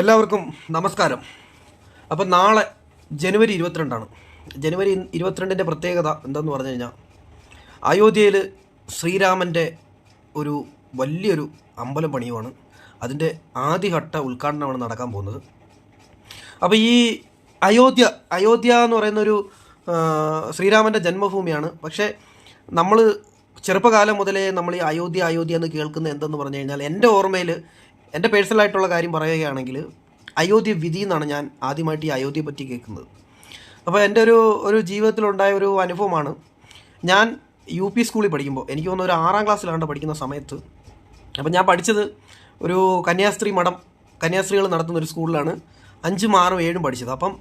എല്ലാവർക്കും നമസ്കാരം. അപ്പം നാളെ ജനുവരി ഇരുപത്തിരണ്ടാണ്. ജനുവരി ഇരുപത്തിരണ്ടിന്റെ പ്രത്യേകത എന്താന്ന് പറഞ്ഞു കഴിഞ്ഞാൽ അയോധ്യയിൽ ശ്രീരാമന്റെ ഒരു വലിയൊരു അമ്പലം പണിയുമാണ് അതിന്റെ ആദ്യഘട്ട ഉദ്ഘാടനമാണ് നടക്കാൻ പോകുന്നത്. അപ്പോൾ ഈ അയോധ്യ അയോധ്യ എന്ന് പറയുന്നൊരു ശ്രീരാമന്റെ ജന്മഭൂമിയാണ്. പക്ഷേ നമ്മൾ ചെറുപ്പകാലം മുതലേ നമ്മൾ ഈ അയോധ്യ അയോധ്യ എന്ന് കേൾക്കുന്ന എന്തെന്ന് പറഞ്ഞു കഴിഞ്ഞാൽ എന്റെ ഓർമ്മയിൽ എന്റെ പേഴ്സണലായിട്ടുള്ള കാര്യം പറയുകയാണെങ്കിൽ അയോധ്യ വിധി എന്നാണ് ഞാൻ ആദ്യമായിട്ട് ഈ അയോധ്യയെ പറ്റി കേൾക്കുന്നത്. അപ്പോൾ എന്റെ ഒരു ഒരു ജീവിതത്തിലുണ്ടായ ഒരു അനുഭവമാണ്. ഞാൻ യു പി സ്കൂളിൽ പഠിക്കുമ്പോൾ എനിക്ക് തോന്നുന്നു ഒരു ആറാം ക്ലാസ്സിലാണ് പഠിക്കുന്ന സമയത്ത് അപ്പം ഞാൻ പഠിച്ചത് ഒരു കന്യാസ്ത്രീ മഠം കന്യാസ്ത്രീകൾ നടത്തുന്ന ഒരു സ്കൂളിലാണ്. അഞ്ചും ആറും ഏഴും പഠിച്ചത്. അപ്പം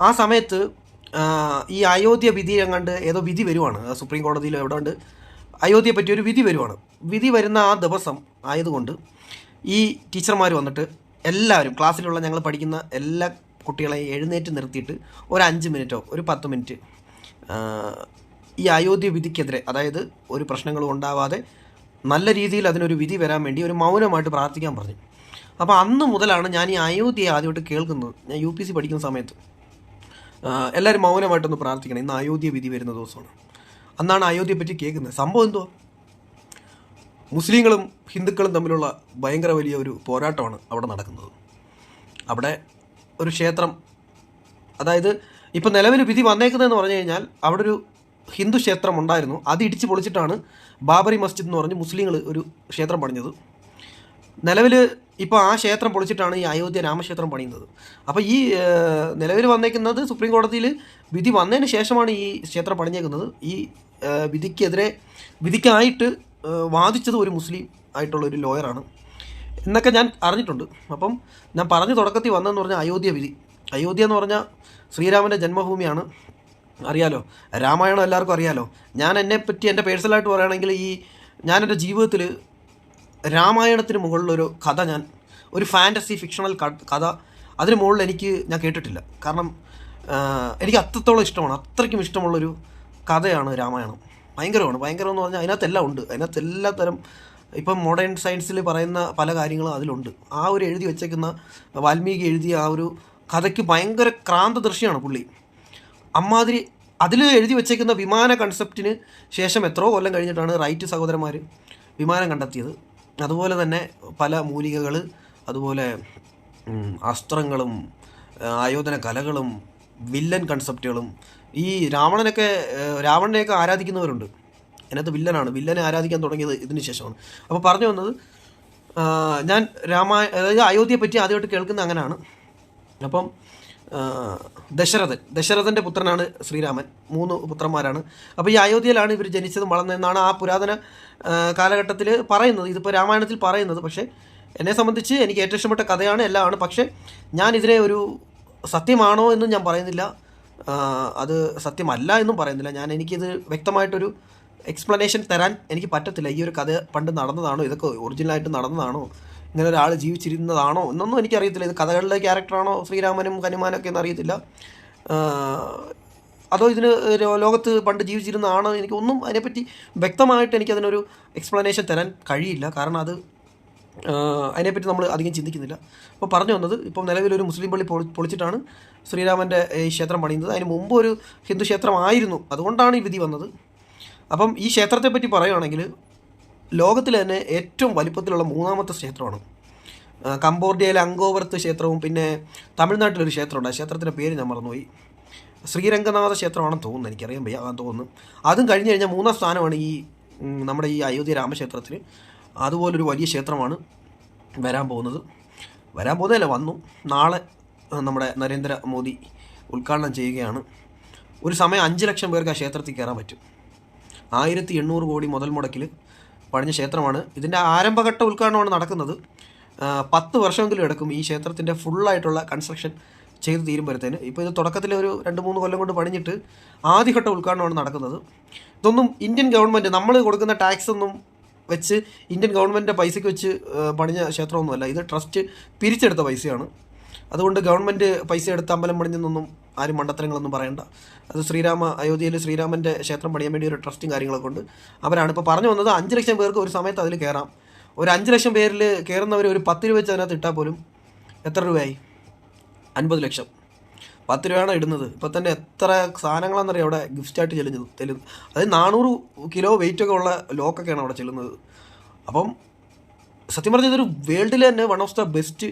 ആ സമയത്ത് ഈ അയോധ്യ വിധി എങ്ങാണ്ട് ഏതോ വിധി വരുവാണ്. സുപ്രീം കോടതിയിലോ എവിടെ ഉണ്ട്. അയോധ്യയെ പറ്റി ഒരു വിധി വരുവാണ്. വിധി വരുന്ന ആ ദിവസം ആയതുകൊണ്ട് ഈ ടീച്ചർമാർ വന്നിട്ട് എല്ലാവരും ക്ലാസ്സിലുള്ള ഞങ്ങൾ പഠിക്കുന്ന എല്ലാ കുട്ടികളെയും എഴുന്നേറ്റ് നിർത്തിയിട്ട് ഒരു അഞ്ച് മിനിറ്റോ ഒരു പത്ത് മിനിറ്റ് ഈ അയോധ്യ വിധിക്കെതിരെ അതായത് ഒരു പ്രശ്നങ്ങളും ഉണ്ടാവാതെ നല്ല രീതിയിൽ അതിനൊരു വിധി വരാൻ വേണ്ടി ഒരു മൗനമായിട്ട് പ്രാർത്ഥിക്കാൻ പറഞ്ഞു. അപ്പോൾ അന്ന് മുതലാണ് ഞാൻ ഈ അയോധ്യയെ ആദ്യമായിട്ട് കേൾക്കുന്നത്. ഞാൻ യു പി സി പഠിക്കുന്ന സമയത്ത്. എല്ലാവരും മൗനമായിട്ടൊന്ന് പ്രാർത്ഥിക്കണം. ഇന്ന് അയോധ്യ വിധി വരുന്ന ദിവസമാണ്. അന്നാണ് അയോധ്യയെ പറ്റി കേൾക്കുന്നത്. സംഭവം എന്തുവാ? മുസ്ലിങ്ങളും ഹിന്ദുക്കളും തമ്മിലുള്ള ഭയങ്കര വലിയ ഒരു പോരാട്ടമാണ് അവിടെ നടക്കുന്നത്. അവിടെ ഒരു ക്ഷേത്രം അതായത് ഇപ്പം നിലവിൽ വിധി വന്നേക്കുന്നതെന്ന് പറഞ്ഞു കഴിഞ്ഞാൽ അവിടെ ഒരു ഹിന്ദു ക്ഷേത്രം ഉണ്ടായിരുന്നു. അത് ഇടിച്ച് പൊളിച്ചിട്ടാണ് ബാബറി മസ്ജിദ് എന്ന് പറഞ്ഞ് മുസ്ലിങ്ങൾ ഒരു ക്ഷേത്രം പണിഞ്ഞത്. നിലവിൽ ഇപ്പോൾ ആ ക്ഷേത്രം പൊളിച്ചിട്ടാണ് ഈ അയോധ്യ രാമക്ഷേത്രം പണിയുന്നത്. അപ്പോൾ ഈ നിലവിൽ വന്നേക്കുന്നത് സുപ്രീം കോടതിയിൽ വിധി വന്നതിന് ശേഷമാണ് ഈ ക്ഷേത്രം പണിഞ്ഞേക്കുന്നത്. ഈ വിധിക്കെതിരെ വിധിക്കായിട്ട് വാദിച്ചത് ഒരു മുസ്ലിം ആയിട്ടുള്ള ഒരു ലോയറാണ് എന്നൊക്കെ ഞാൻ അറിഞ്ഞിട്ടുണ്ട്. അപ്പം ഞാൻ പറഞ്ഞു തുടക്കത്തിൽ വന്നതെന്ന് പറഞ്ഞാൽ അയോധ്യ വിധി. അയോധ്യ എന്ന് പറഞ്ഞാൽ ശ്രീരാമന്റെ ജന്മഭൂമിയാണ്. അറിയാലോ? രാമായണം എല്ലാവർക്കും അറിയാലോ? ഞാൻ എന്നെപ്പറ്റി എന്റെ പേഴ്സണലായിട്ട് പറയുകയാണെങ്കിൽ ഈ ഞാൻ എന്റെ ജീവിതത്തിൽ രാമായണത്തിന് മുകളിലൊരു കഥ ഞാൻ ഒരു ഫാന്റസി ഫിക്ഷണൽ കഥ അതിന് മുകളിൽ എനിക്ക് ഞാൻ കേട്ടിട്ടില്ല. കാരണം എനിക്ക് അത്രത്തോളം ഇഷ്ടമാണ്. അത്രയ്ക്കും ഇഷ്ടമുള്ളൊരു കഥയാണ് രാമായണം. ഭയങ്കരമാണ്. ഭയങ്കരം എന്ന് പറഞ്ഞാൽ അതിനകത്തെല്ലാം ഉണ്ട്. അതിനകത്ത് എല്ലാ തരം ഇപ്പം മോഡേൺ സയൻസിൽ പറയുന്ന പല കാര്യങ്ങളും അതിലുണ്ട്. ആ ഒരു എഴുതി വെച്ചേക്കുന്ന വാൽമീകി എഴുതിയ ആ ഒരു കഥയ്ക്ക് ഭയങ്കര ക്രാന്ത ദൃശ്യമാണ് പുള്ളി. അമ്മാതിരി അതിൽ എഴുതി വെച്ചേക്കുന്ന വിമാന കൺസെപ്റ്റിന് ശേഷം എത്രയോ കൊല്ലം കഴിഞ്ഞിട്ടാണ് റൈറ്റ് സഹോദരന്മാർ വിമാനം കണ്ടെത്തിയത്. അതുപോലെ തന്നെ പല മൂലികകൾ അതുപോലെ അസ്ത്രങ്ങളും ആയോധന കലകളും വില്ലൻ കൺസെപ്റ്റുകളും ഈ രാവണനൊക്കെ രാവണനെയൊക്കെ ആരാധിക്കുന്നവരുണ്ട്. അതിനകത്ത് വില്ലനാണ്. വില്ലനെ ആരാധിക്കാൻ തുടങ്ങിയത് ഇതിന് ശേഷമാണ്. അപ്പോൾ പറഞ്ഞു വന്നത് ഞാൻ രാമായ അതായത് അയോധ്യയെ പറ്റി ആദ്യമായിട്ട് കേൾക്കുന്ന അങ്ങനെയാണ് അപ്പം ദശരഥൻ. ദശരഥന്റെ പുത്രനാണ് ശ്രീരാമൻ. മൂന്ന് പുത്രന്മാരാണ്. അപ്പോൾ ഈ അയോധ്യയിലാണ് ഇവർ ജനിച്ചതും വളർന്നതെന്നാണ് ആ പുരാതന കാലഘട്ടത്തിൽ പറയുന്നത്. ഇതിപ്പോൾ രാമായണത്തിൽ പറയുന്നത്. പക്ഷേ എന്നെ സംബന്ധിച്ച് എനിക്ക് ഏറ്റവും ഇഷ്ടപ്പെട്ട കഥയാണ് എല്ലാമാണ്. പക്ഷേ ഞാൻ ഒരു സത്യമാണോ എന്നും ഞാൻ പറയുന്നില്ല. അത് സത്യമല്ല എന്നും പറയുന്നില്ല. ഞാൻ എനിക്കിത് വ്യക്തമായിട്ടൊരു എക്സ്പ്ലനേഷൻ തരാൻ എനിക്ക് പറ്റത്തില്ല. ഈ ഒരു കഥ പണ്ട് നടന്നതാണോ? ഇതൊക്കെ ഒറിജിനലായിട്ട് നടന്നതാണോ? ഇങ്ങനെ ഒരാൾ ജീവിച്ചിരുന്നതാണോ? എന്നൊന്നും എനിക്കറിയത്തില്ല. ഇത് കഥകളിലെ ക്യാരക്ടറാണോ ശ്രീരാമനും ഹനുമാനൊക്കെ എന്നറിയത്തില്ല. ആ, അതോ ഇതിന് ലോകത്ത് പണ്ട് ജീവിച്ചിരുന്നതാണോ? എനിക്കൊന്നും അതിനെപ്പറ്റി വ്യക്തമായിട്ട് എനിക്കതിനൊരു എക്സ്പ്ലനേഷൻ തരാൻ കഴിയില്ല. കാരണം അത് അതിനെപ്പറ്റി നമ്മൾ അധികം ചിന്തിക്കുന്നില്ല. അപ്പോൾ പറഞ്ഞു വന്നത് ഇപ്പം നിലവിലൊരു മുസ്ലിം പള്ളി പൊളി പൊളിച്ചിട്ടാണ് ശ്രീരാമന്റെ ഈ ക്ഷേത്രം പണിയുന്നത്. അതിന് മുമ്പ് ഒരു ഹിന്ദു ക്ഷേത്രമായിരുന്നു. അതുകൊണ്ടാണ് ഈ വിധി വന്നത്. അപ്പം ഈ ക്ഷേത്രത്തെ പറ്റി പറയുകയാണെങ്കിൽ ലോകത്തിൽ തന്നെ ഏറ്റവും വലിപ്പത്തിലുള്ള മൂന്നാമത്തെ ക്ഷേത്രമാണ്. കംബോർഡിയയിലെ അങ്കോവരത്ത് ക്ഷേത്രവും പിന്നെ തമിഴ്നാട്ടിലൊരു ക്ഷേത്രമുണ്ട്. ആ ക്ഷേത്രത്തിന്റെ പേര് ഞാൻ മറന്നുപോയി. ശ്രീരംഗനാഥ ക്ഷേത്രമാണെന്ന് തോന്നുന്നു. എനിക്കറിയാൻ വയ്യ തോന്നുന്നു. അതും കഴിഞ്ഞ് കഴിഞ്ഞാൽ മൂന്നാം സ്ഥാനമാണ് ഈ നമ്മുടെ ഈ അയോധ്യ രാമക്ഷേത്രത്തിന് അതുപോലൊരു വലിയ ക്ഷേത്രമാണ് വരാൻ പോകുന്നത്. വരാൻ പോകുന്നതല്ല വന്നു. നാളെ നമ്മുടെ നരേന്ദ്രമോദി ഉദ്ഘാടനം ചെയ്യുകയാണ്. ഒരു സമയം അഞ്ച് ലക്ഷം പേർക്ക് ആ ക്ഷേത്രത്തിൽ കയറാൻ പറ്റും. ആയിരത്തി എണ്ണൂറ് കോടി മുതൽ മുടക്കിൽ പണിഞ്ഞ ക്ഷേത്രമാണ്. ഇതിന്റെ ആരംഭഘട്ട ഉദ്ഘാടനമാണ് നടക്കുന്നത്. പത്ത് വർഷമെങ്കിലും എടുക്കും ഈ ക്ഷേത്രത്തിന്റെ ഫുള്ളായിട്ടുള്ള കൺസ്ട്രക്ഷൻ ചെയ്ത് തീരുമ്പോഴത്തേന്. ഇപ്പോൾ ഇത് തുടക്കത്തിൽ ഒരു രണ്ട് മൂന്ന് കൊല്ലം കൊണ്ട് പണിഞ്ഞിട്ട് ആദ്യഘട്ട ഉദ്ഘാടനമാണ് നടക്കുന്നത്. ഇതൊന്നും ഇന്ത്യൻ ഗവൺമെന്റ് നമ്മൾ കൊടുക്കുന്ന ടാക്സ് ഒന്നും വെച്ച് ഇന്ത്യൻ ഗവൺമെന്റിന്റെ പൈസയ്ക്ക് വെച്ച് പണിഞ്ഞ ക്ഷേത്രമൊന്നുമല്ല. ഇത് ട്രസ്റ്റ് പിരിച്ചെടുത്ത പൈസയാണ്. അതുകൊണ്ട് ഗവൺമെന്റ് പൈസ എടുത്ത് അമ്പലം പണിഞ്ഞെന്നൊന്നും ആരും മണ്ടത്തരങ്ങളൊന്നും പറയണ്ട. അത് ശ്രീരാമ അയോധ്യയിൽ ശ്രീരാമന്റെ ക്ഷേത്രം പണിയാൻ വേണ്ടി ഒരു ട്രസ്റ്റും കാര്യങ്ങളൊക്കെ ഉണ്ട്. അവരാണ് ഇപ്പോൾ പറഞ്ഞു വന്നത് അഞ്ച് ലക്ഷം പേർക്ക് ഒരു സമയത്ത് അതിൽ കയറാം ഒരു അഞ്ച് ലക്ഷം പേരിൽ കയറുന്നവർ ഒരു പത്ത് രൂപ വെച്ച് അതിനകത്ത് ഇട്ടാൽ പോലും എത്ര രൂപയായി? അൻപത് ലക്ഷം. പത്ത് രൂപയാണ് ഇടുന്നത്. ഇപ്പം തന്നെ എത്ര സാധനങ്ങളാണെന്നറിയാം അവിടെ ഗിഫ്റ്റായിട്ട് ചെല്ലുന്നത്? ചെല്ലുന്നത് അതായത് നാനൂറ് കിലോ വെയിറ്റ് ഒക്കെ ഉള്ള ലോക്കൊക്കെയാണ് അവിടെ ചെല്ലുന്നത്. അപ്പം സത്യം പറഞ്ഞാൽ ഇതൊരു വേൾഡിൽ തന്നെ one of the best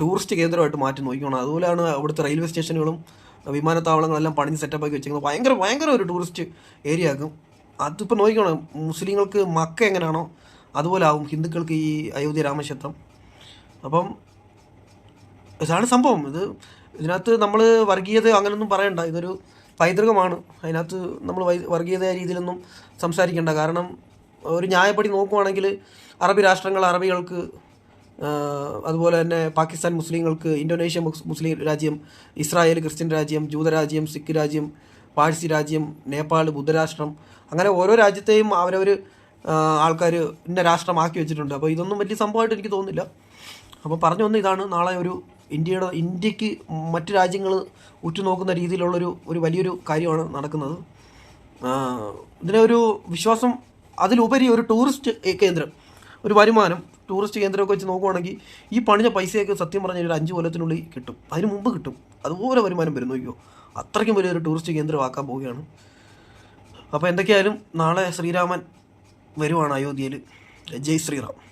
tourist കേന്ദ്രമായിട്ട് മാറ്റി നോക്കിക്കോണം. അതുപോലെയാണ് അവിടുത്തെ റെയിൽവേ സ്റ്റേഷനുകളും വിമാനത്താവളങ്ങളെല്ലാം പണിഞ്ഞ് സെറ്റപ്പാക്കി വെച്ചിരിക്കുന്നത്. ഭയങ്കര ഭയങ്കര ഒരു ടൂറിസ്റ്റ് ഏരിയ ആക്കും. അതിപ്പോൾ നോക്കിക്കോണം മുസ്ലിങ്ങൾക്ക് മക്ക എങ്ങനെയാണോ അതുപോലെ ആവും ഹിന്ദുക്കൾക്ക് ഈ അയോധ്യ രാമക്ഷേത്രം. അപ്പം ഇതാണ് സംഭവം. ഇത് ഇതിനകത്ത് നമ്മൾ വർഗീയത അങ്ങനെയൊന്നും പറയണ്ട. ഇതൊരു പൈതൃകമാണ്. അതിനകത്ത് നമ്മൾ വർഗീയത രീതിയിലൊന്നും സംസാരിക്കേണ്ട. കാരണം ഒരു ന്യായപടി നോക്കുവാണെങ്കിൽ അറബി രാഷ്ട്രങ്ങൾ അറബികൾക്ക് അതുപോലെ തന്നെ പാകിസ്ഥാൻ മുസ്ലിങ്ങൾക്ക് ഇന്തോനേഷ്യ മുസ്ലിം രാജ്യം ഇസ്രായേൽ ക്രിസ്ത്യൻ രാജ്യം ജൂതരാജ്യം സിഖ് രാജ്യം പാഴ്സി രാജ്യം നേപ്പാൾ ബുദ്ധരാഷ്ട്രം അങ്ങനെ ഓരോ രാജ്യത്തെയും അവരവർ ആൾക്കാർ ഇന്ന രാഷ്ട്രമാക്കി വെച്ചിട്ടുണ്ട്. അപ്പോൾ ഇതൊന്നും വലിയ സംഭവമായിട്ട് എനിക്ക് തോന്നുന്നില്ല. അപ്പോൾ പറഞ്ഞു വന്ന ഇതാണ്. നാളെ ഒരു ഇന്ത്യയുടെ ഇന്ത്യയ്ക്ക് മറ്റു രാജ്യങ്ങൾ ഉറ്റുനോക്കുന്ന രീതിയിലുള്ളൊരു ഒരു വലിയൊരു കാര്യമാണ് നടക്കുന്നത്. ഇതിനെ ഒരു വിശ്വാസം അതിലുപരി ഒരു ടൂറിസ്റ്റ് കേന്ദ്രം ഒരു വരുമാനം ടൂറിസ്റ്റ് കേന്ദ്രമൊക്കെ വെച്ച് നോക്കുവാണെങ്കിൽ ഈ പണിഞ്ഞ പൈസയൊക്കെ സത്യം പറഞ്ഞാൽ ഒരു അഞ്ച് കൊല്ലത്തിനുള്ളിൽ കിട്ടും. അതിന് മുമ്പ് കിട്ടും. അതുപോലെ വരുമാനം വരും. നോക്കിയോ അത്രയ്ക്കും വലിയൊരു ടൂറിസ്റ്റ് കേന്ദ്രമാക്കാൻ പോവുകയാണ്. അപ്പോൾ എന്തൊക്കെയായാലും നാളെ ശ്രീരാമൻ വരുവാണ് അയോധ്യയിൽ ജയ് ശ്രീറാം.